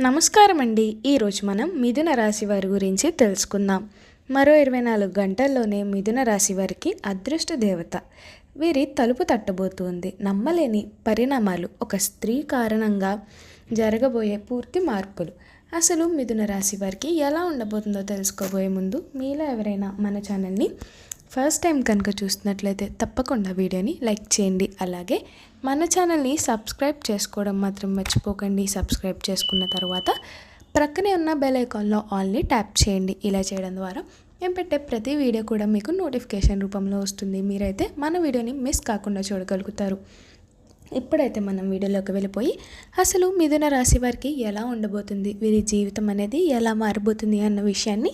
నమస్కారం అండి ఈరోజు మనం మిథున రాశి వారి గురించి తెలుసుకుందాం. మరో ఇరవై నాలుగు గంటల్లోనే మిథున రాశి వారికి అదృష్ట దేవత. వీరి తలుపు తట్టబోతుంది. నమ్మలేని పరిణామాలు ఒక స్త్రీ కారణంగా జరగబోయే పూర్తి మార్పులు. అసలు మిథున రాశి వారికి ఎలా ఉండబోతుందో తెలుసుకోబోయే ముందు మీలో ఎవరైనా మన ఛానల్ని ఫస్ట్ టైం కనుక చూస్తున్నట్లయితే తప్పకుండా వీడియోని లైక్ చేయండి. అలాగే మన ఛానల్ని సబ్స్క్రైబ్ చేసుకోవడం మాత్రం మర్చిపోకండి. సబ్స్క్రైబ్ చేసుకున్న తర్వాత ప్రక్కనే ఉన్న బెల్ ఐకాన్లో ఆల్ని ట్యాప్ చేయండి. ఇలా చేయడం ద్వారా నేను పెట్టే ప్రతి వీడియో కూడా మీకు నోటిఫికేషన్ రూపంలో వస్తుంది. మీరైతే మన వీడియోని మిస్ కాకుండా చూడగలుగుతారు. ఇప్పుడైతే మనం వీడియోలోకి వెళ్ళిపోయి అసలు మిథున రాశి వారికి ఎలా ఉండబోతుంది? వీరి జీవితం అనేది ఎలా మారబోతుంది అన్న విషయాన్ని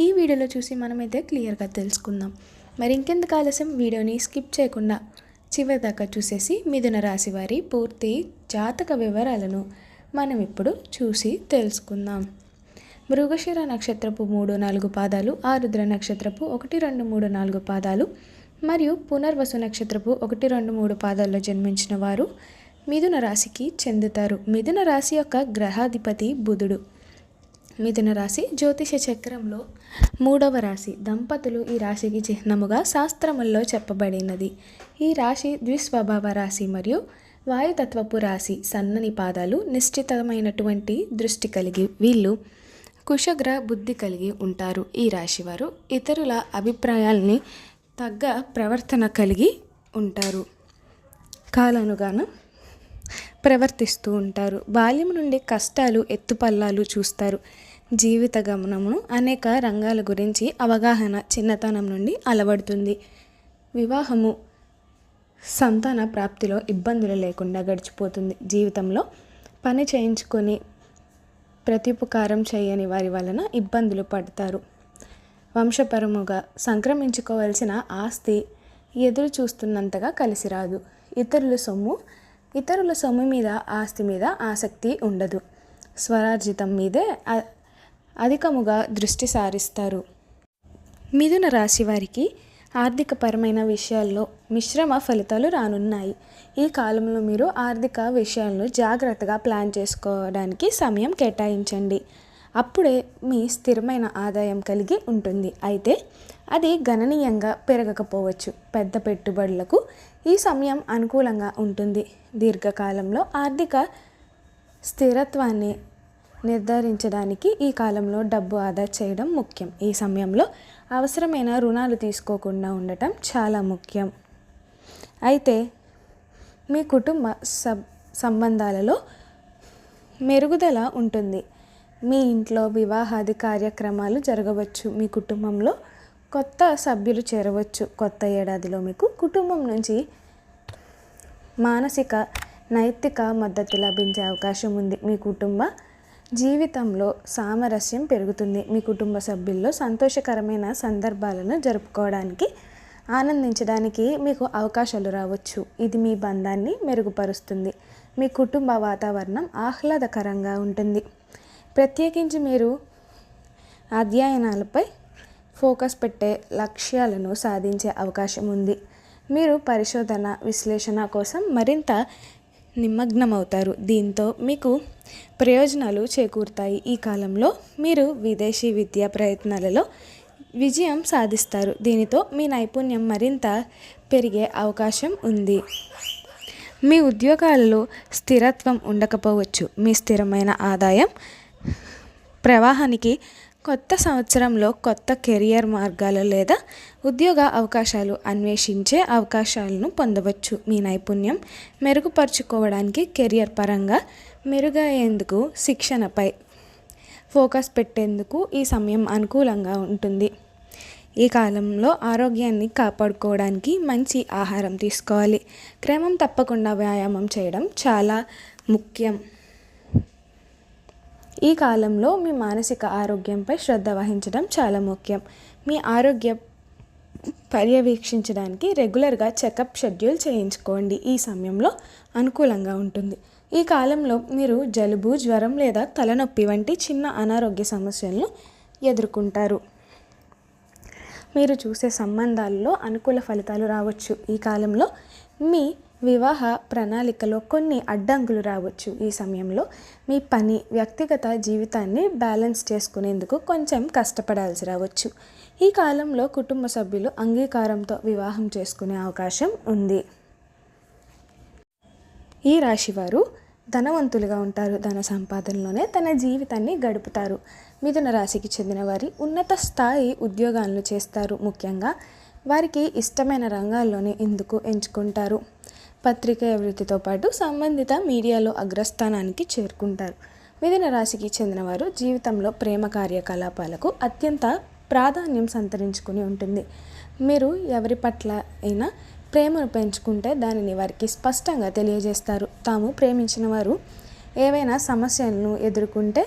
ఈ వీడియోలో చూసి మనమైతే క్లియర్గా తెలుసుకుందాం. మరి ఇంకెందుకు ఆలస్యం? వీడియోని స్కిప్ చేయకుండా చివరి దాకా చూసేసి మిథున రాశి వారి పూర్తి జాతక వివరాలను మనం ఇప్పుడు చూసి తెలుసుకుందాం. మృగశిర నక్షత్రపు మూడు నాలుగు పాదాలు ఆరుద్ర నక్షత్రపు ఒకటి రెండు మూడు నాలుగు పాదాలు మరియు పునర్వసు నక్షత్రపు ఒకటి రెండు మూడు పాదాల్లో జన్మించిన వారు మిథున రాశికి చెందుతారు. మిథున రాశి యొక్క గ్రహాధిపతి బుధుడు. మిథున రాశి జ్యోతిష చక్రంలో మూడవ రాశి. దంపతులు ఈ రాశికి చిహ్నముగా శాస్త్రముల్లో చెప్పబడినది. ఈ రాశి ద్విస్వభావ రాశి మరియు వాయుతత్వపు రాశి. సన్నని పాదాలు నిశ్చితమైనటువంటి దృష్టి కలిగి వీళ్ళు కుశగ్ర బుద్ధి కలిగి ఉంటారు. ఈ రాశివారు ఇతరుల అభిప్రాయాల్ని తగ్గ ప్రవర్తన కలిగి ఉంటారు. కాలానుగాను ప్రవర్తిస్తూ ఉంటారు. బాల్యం నుండి కష్టాలు ఎత్తుపల్లాలు చూస్తారు. జీవిత గమనమును అనేక రంగాల గురించి అవగాహన చిన్నతనం నుండి అలవడుతుంది. వివాహము సంతాన ప్రాప్తిలో ఇబ్బందులు లేకుండా గడిచిపోతుంది. జీవితంలో పని చేయించుకొని ప్రత్యుపకారం చేయని వారి వలన ఇబ్బందులు పడతారు. వంశపరముగా సంక్రమించుకోవలసిన ఆస్తి ఎదురు చూస్తున్నంతగా కలిసి రాదు ఇతరుల సొమ్ము ఇతరుల సొమ్ము మీద ఆస్తి మీద ఆసక్తి ఉండదు. స్వరార్జితం మీదే అ- అధికముగా దృష్టి సారిస్తారు. మిథున రాశి వారికి ఆర్థికపరమైన విషయాల్లో మిశ్రమ ఫలితాలు రానున్నాయి. ఈ కాలంలో మీరు ఆర్థిక విషయాలను జాగ్రత్తగా ప్లాన్ చేసుకోవడానికి సమయం కేటాయించండి. అప్పుడే మీ స్థిరమైన ఆదాయం కలిగి ఉంటుంది. అయితే అది గణనీయంగా పెరగకపోవచ్చు. పెద్ద పెట్టుబడులకు ఈ సమయం అనుకూలంగా ఉంటుంది. దీర్ఘకాలంలో ఆర్థిక స్థిరత్వాన్ని నిర్ధారించడానికి ఈ కాలంలో డబ్బు ఆదా చేయడం ముఖ్యం. ఈ సమయంలో అవసరమైన రుణాలు తీసుకోకుండా ఉండటం చాలా ముఖ్యం. అయితే మీ కుటుంబ సబ్ సంబంధాలలో మెరుగుదల ఉంటుంది. మీ ఇంట్లో వివాహాది కార్యక్రమాలు జరగవచ్చు. మీ కుటుంబంలో కొత్త సభ్యులు చేరవచ్చు. కొత్త ఏడాదిలో మీకు కుటుంబం నుంచి మానసిక నైతిక మద్దతు లభించే అవకాశం ఉంది. మీ కుటుంబ జీవితంలో సామరస్యం పెరుగుతుంది. మీ కుటుంబ సభ్యుల్లో సంతోషకరమైన సందర్భాలను జరుపుకోవడానికి ఆనందించడానికి మీకు అవకాశాలు రావచ్చు. ఇది మీ బంధాన్ని మెరుగుపరుస్తుంది. మీ కుటుంబ వాతావరణం ఆహ్లాదకరంగా ఉంటుంది. ప్రత్యేకించి మీరు అధ్యయనాలపై ఫోకస్ పెట్టే లక్ష్యాలను సాధించే అవకాశం ఉంది. మీరు పరిశోధన విశ్లేషణ కోసం మరింత నిమగ్నమవుతారు. దీంతో మీకు ప్రయోజనాలు చేకూరుతాయి. ఈ కాలంలో మీరు విదేశీ విద్యా ప్రయత్నాలలో విజయం సాధిస్తారు. దీనితో మీ నైపుణ్యం మరింత పెరిగే అవకాశం ఉంది. మీ ఉద్యోగాలలో స్థిరత్వం ఉండకపోవచ్చు. మీ స్థిరమైన ఆదాయం ప్రవాహానికి కొత్త సంవత్సరంలో కొత్త కెరియర్ మార్గాలు లేదా ఉద్యోగ అవకాశాలు అన్వేషించే అవకాశాలను పొందవచ్చు. మీ నైపుణ్యం మెరుగుపరుచుకోవడానికి కెరియర్ పరంగా మెరుగయ్యేందుకు శిక్షణపై ఫోకస్ పెట్టేందుకు ఈ సమయం అనుకూలంగా ఉంటుంది. ఈ కాలంలో ఆరోగ్యాన్ని కాపాడుకోవడానికి మంచి ఆహారం తీసుకోవాలి. క్రమం తప్పకుండా వ్యాయామం చేయడం చాలా ముఖ్యం. ఈ కాలంలో మీ మానసిక ఆరోగ్యంపై శ్రద్ధ వహించడం చాలా ముఖ్యం. మీ ఆరోగ్య పర్యవేక్షించడానికి రెగ్యులర్గా చెకప్ షెడ్యూల్ చేయించుకోండి. ఈ సమయంలో అనుకూలంగా ఉంటుంది. ఈ కాలంలో మీరు జలుబు జ్వరం లేదా తలనొప్పి వంటి చిన్న అనారోగ్య సమస్యలను ఎదుర్కొంటారు. మీరు చూసే సంబంధాల్లో అనుకూల ఫలితాలు రావచ్చు. ఈ కాలంలో మీ వివాహ ప్రణాళికలో కొన్ని అడ్డంకులు రావచ్చు. ఈ సమయంలో మీ పని వ్యక్తిగత జీవితాన్ని బ్యాలెన్స్ చేసుకునేందుకు కొంచెం కష్టపడాల్సి రావచ్చు. ఈ కాలంలో కుటుంబ సభ్యులు అంగీకారంతో వివాహం చేసుకునే అవకాశం ఉంది. ఈ రాశివారు ధనవంతులుగా ఉంటారు. ధన సంపాదనలోనే తన జీవితాన్ని గడుపుతారు. మిథున రాశికి చెందిన వారి ఉన్నత స్థాయి ఉద్యోగాలను చేస్తారు. ముఖ్యంగా వారికి ఇష్టమైన రంగాల్లోనే ఇందుకు ఎంచుకుంటారు. పత్రికా వృత్తితో పాటు సంబంధిత మీడియాలో అగ్రస్థానానికి చేరుకుంటారు. మిథున రాశికి చెందినవారు జీవితంలో ప్రేమ కార్యకలాపాలకు అత్యంత ప్రాధాన్యం సంతరించుకుని ఉంటుంది. మీరు ఎవరి పట్ల అయినా ప్రేమను పెంచుకుంటే దానిని వారికి స్పష్టంగా తెలియజేస్తారు. తాము ప్రేమించిన వారు ఏవైనా సమస్యలను ఎదుర్కొంటే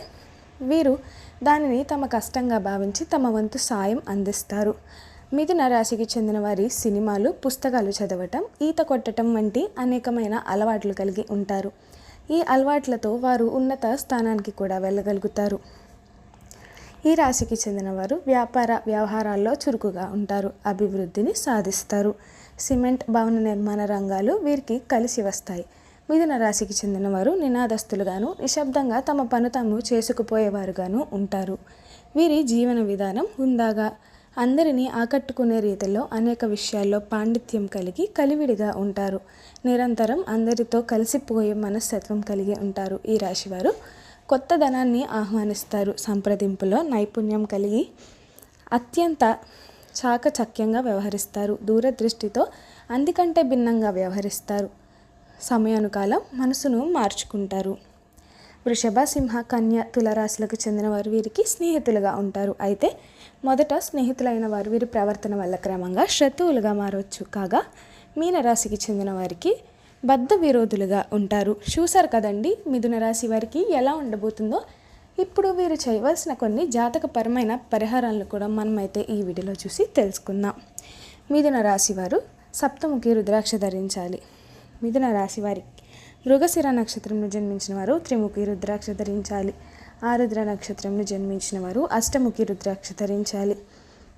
వీరు దానిని తమ కష్టంగా భావించి తమ వంతు సాయం అందిస్తారు. మిథున రాశికి చెందిన వారి సినిమాలు పుస్తకాలు చదవటం ఈత కొట్టడం వంటి అనేకమైన అలవాట్లు కలిగి ఉంటారు. ఈ అలవాట్లతో వారు ఉన్నత స్థానానికి కూడా వెళ్ళగలుగుతారు. ఈ రాశికి చెందినవారు వ్యాపార వ్యవహారాల్లో చురుకుగా ఉంటారు అభివృద్ధిని సాధిస్తారు. సిమెంట్ భవన నిర్మాణ రంగాలు వీరికి కలిసి వస్తాయి. మిథున రాశికి చెందిన వారు నినాదస్తులుగాను నిశ్శబ్దంగా తమ పను తాము చేసుకుపోయేవారుగాను ఉంటారు. వీరి జీవన విధానం హుందాగా అందరినీ ఆకట్టుకునే రీతిలో అనేక విషయాల్లో పాండిత్యం కలిగి కలివిడిగా ఉంటారు. నిరంతరం అందరితో కలిసిపోయే మనస్తత్వం కలిగి ఉంటారు ఈ రాశివారు. కొత్త ధనాన్ని ఆహ్వానిస్తారు. సంప్రదింపులో నైపుణ్యం కలిగి అత్యంత చాకచక్యంగా వ్యవహరిస్తారు. దూరదృష్టితో అందుకంటే భిన్నంగా వ్యవహరిస్తారు. సమయానుకాలం మనసును మార్చుకుంటారు. వృషభ సింహ కన్య తులరాశులకు చెందిన వారు వీరికి స్నేహితులుగా ఉంటారు. అయితే మొదట స్నేహితులైన వారు వీరి ప్రవర్తన వల్ల క్రమంగా శత్రువులుగా మారవచ్చు కాగా మీనరాశికి చెందిన వారికి బద్ధ విరోధులుగా ఉంటారు. చూశారు కదండి మిథున రాశి వారికి ఎలా ఉండబోతుందో? ఇప్పుడు వీరు చేయవలసిన కొన్ని జాతకపరమైన పరిహారాలను కూడా మనమైతే ఈ వీడియోలో చూసి తెలుసుకుందాం. మిథున రాశి వారు సప్తముఖి రుద్రాక్ష ధరించాలి. మిథున రాశి వారి మృగశిర నక్షత్రంలో జన్మించిన వారు త్రిముఖి రుద్రాక్ష ధరించాలి. ఆరుద్ర నక్షత్రంలో జన్మించిన వారు అష్టముఖి రుద్రాక్ష ధరించాలి.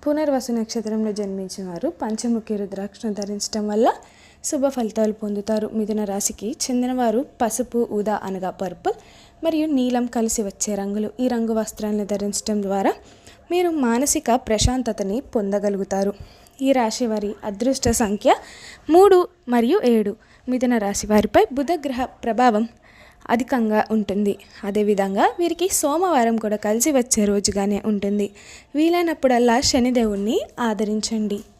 పునర్వసు నక్షత్రంలో జన్మించిన వారు పంచముఖి రుద్రాక్షను ధరించడం వల్ల శుభ ఫలితాలు పొందుతారు. మిథున రాశికి చెందినవారు పసుపు ఊదా అనగా పర్పుల్ మరియు నీలం కలిసి వచ్చే రంగులు. ఈ రంగు వస్త్రాలను ధరించడం ద్వారా మీరు మానసిక ప్రశాంతతని పొందగలుగుతారు. ఈ రాశి వారి అదృష్ట సంఖ్య మూడు మరియు ఏడు. మిథున రాశి వారిపై బుధగ్రహ ప్రభావం అధికంగా ఉంటుంది. అదేవిధంగా వీరికి సోమవారం కూడా కలిసి వచ్చే రోజుగానే ఉంటుంది. వీలైనప్పుడల్లా శనిదేవుణ్ణి ఆదరించండి.